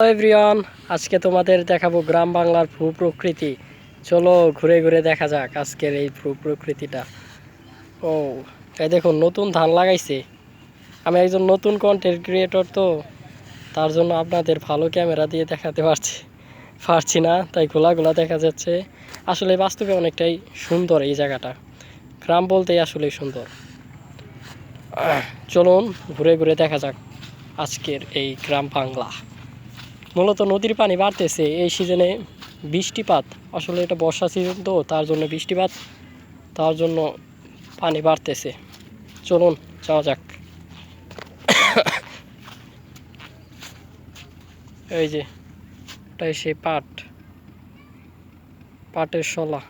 Everyone আজকে তোমাদের দেখাবো গ্রাম বাংলার ভূ প্রকৃতি চলো ঘুরে ঘুরে দেখা যাক আজকের এই ভূ প্রকৃতিটা ও, এই দেখুন নতুন ধান লাগাইছে। আমি একজন নতুন কন্টেন্ট ক্রিয়েটর তো, তার জন্য আপনাদের ভালো ক্যামেরা দিয়ে দেখাতে পারছি পারছি না, তাই গোলা দেখা যাচ্ছে। আসলে বাস্তবে অনেকটাই সুন্দর এই জায়গাটা। গ্রাম বলতেই আসলেই সুন্দর। চলুন ঘুরে ঘুরে দেখা যাক আজকের এই গ্রাম বাংলা। মূলত নদীর পানি বাড়তেছে। এই সিজনে বৃষ্টিপাত, আসলে এটা বর্ষা সিজন তো, তার জন্য বৃষ্টিপাত, তার জন্য পানি বাড়তেছে। চলুন, যাওয়া যাক। এই যে, ওটাই সেই পাট। পাটের শলা।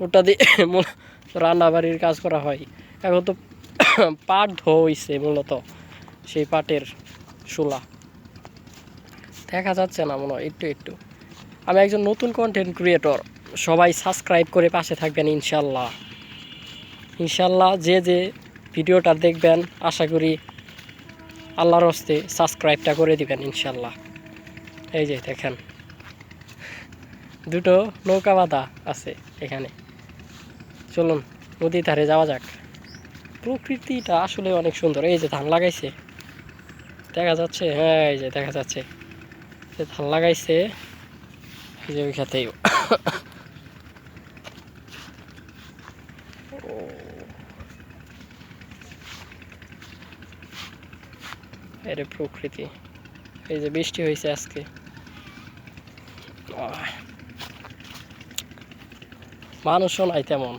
ওটা দিয়ে রান্নাবাড়ির কাজ করা হয়। এখন তো পাট ধোইছে মূলত, সেই পাটের শোলা। দেখা যাচ্ছে না মনে হয়, একটু একটু। আমি একজন নতুন কন্টেন্ট ক্রিয়েটর সবাই সাবস্ক্রাইব করে পাশে থাকবেন ইনশাল্লাহ। ইনশাল্লাহ যে যে ভিডিওটা দেখবেন, আশা করি আল্লাহর হস্তে সাবস্ক্রাইবটা করে দিবেন ইনশাল্লাহ। এই যে, দেখেন। দুটো নৌকা বাঁধা আছে এখানে। চলুন, নদীর ধারে যাওয়া যাক। প্রকৃতিটা আসলে অনেক সুন্দর। এই যে ধান লাগাইছে। দেখা যাচ্ছে হ্যাঁ এই যে দেখা যাচ্ছে। যে ধান লাগাইছে। যে ওই খাতেই এর প্রকৃতি। এই যে বৃষ্টি হয়েছে আজকে। মানুষও নাই তেমন।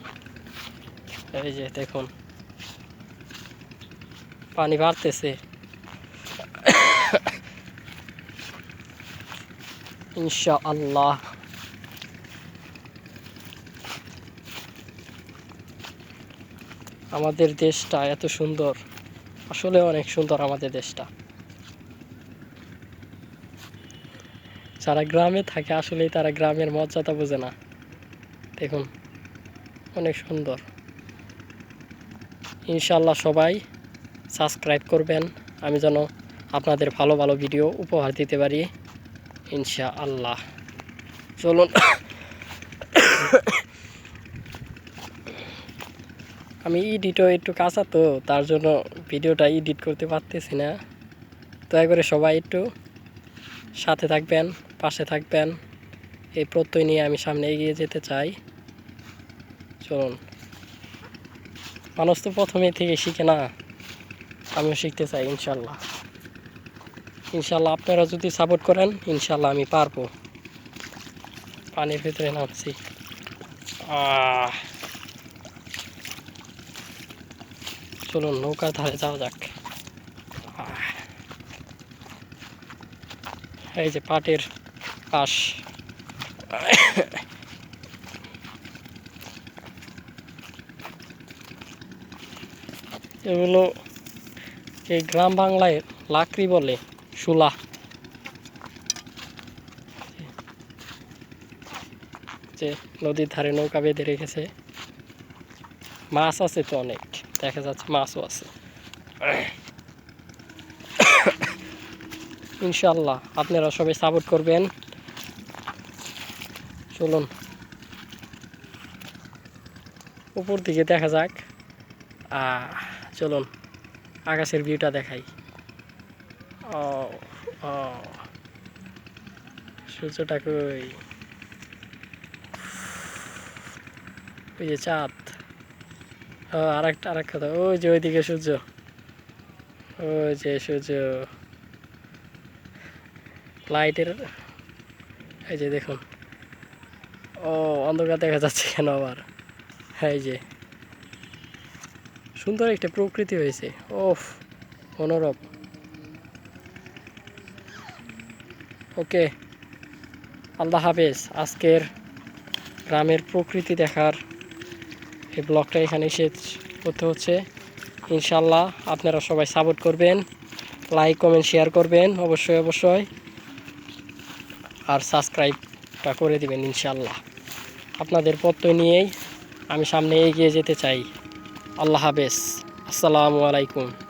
এই যে দেখুন। পানি বাড়তেছে। ইনশা আমাদের দেশটা এত সুন্দর। আসলে অনেক সুন্দর আমাদের দেশটা। যারা গ্রামে থাকে, আসলেই তারা গ্রামের মর্যাদা বোঝে না। দেখুন, অনেক সুন্দর। ইনশাল্লাহ সবাই সাবস্ক্রাইব করবেন। আমি যেন আপনাদের ভালো ভালো ভিডিও উপহার দিতে পারি। ইনশা আল্লাহ চলুন। আমি এডিটও একটু কাঁচা তো, তার জন্য ভিডিওটা এডিট করতে পারতেছি না। দয়া করে সবাই একটু সাথে থাকবেন, পাশে থাকবেন। এই প্রত্যয় নিয়ে আমি সামনে এগিয়ে যেতে চাই। চলুন। মানুষ তো প্রথমে থেকে শিখে না, আমিও শিখতে চাই ইনশাল্লাহ ইনশাল্লাহ আপনারা যদি সাপোর্ট করেন ইনশাল্লাহ আমি পারব। পানির ভিতরে নামছি। চলুন নৌকার ধারে যাওয়া যাক। এই যে পাটের পাশ। এগুলো এই গ্রাম বাংলায় লাকড়ি বলে। শুলা যে নদীর ধারে নৌকা বেঁধে রেখেছে। মাছ আছে তো অনেক, দেখা যাচ্ছে মাছও আছে। ইনশাল্লাহ আপনারা সবাই সাপোর্ট করবেন। চলুন। উপর দিকে দেখা যাক। চলুন, আকাশের ভিউটা দেখাই। ও ও সূর্যটা কই ওই যে চাঁদ। ও, আরেকটা, আরেক কথা, ওই যে ওইদিকে সূর্য। ওই যে সূর্য। লাইটের, এই যে দেখুন। ও, অন্ধকার দেখা যাচ্ছে কেন আবার? এই যে। সুন্দর একটা প্রকৃতি হয়েছে। ওফ, মনোরম। ওকে। আল্লাহ হাফেজ। আজকের গ্রামের প্রকৃতি দেখার এই ব্লগটা এখানে শেষ করতে হচ্ছে। ইনশাল্লাহ আপনারা সবাই সাপোর্ট করবেন, লাইক, কমেন্ট, শেয়ার করবেন অবশ্যই অবশ্যই। আর সাবস্ক্রাইবটা করে দিবেন ইনশাল্লাহ আপনাদের প্রত্যয় নিয়েই আমি সামনে এগিয়ে যেতে চাই। আল্লাহ হাফেজ। আসসালামু আলাইকুম।